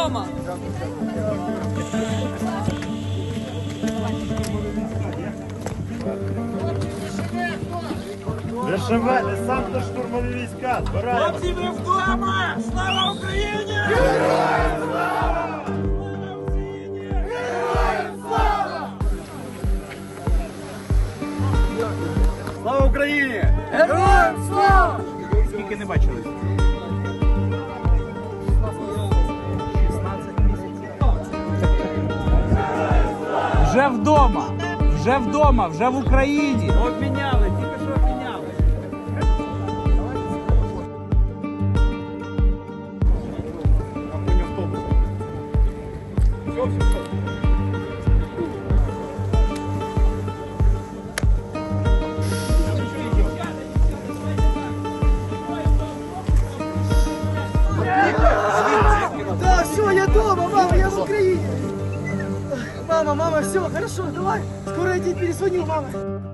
вдома. сам десантно штурмові війська, збираємо! Хлопці, ми вдома! Слава Україні! Героям слава! Героям слава! Слава Україні! Героям слава! Скільки не бачили? Вже вдома, вже вдома, вже в Україні. Обміняли, тільки що обміняли. Да, все, я дома, мама, я в Украине. Мама, мама, все, хорошо, давай. Скоро я тебе перезвоню, мама.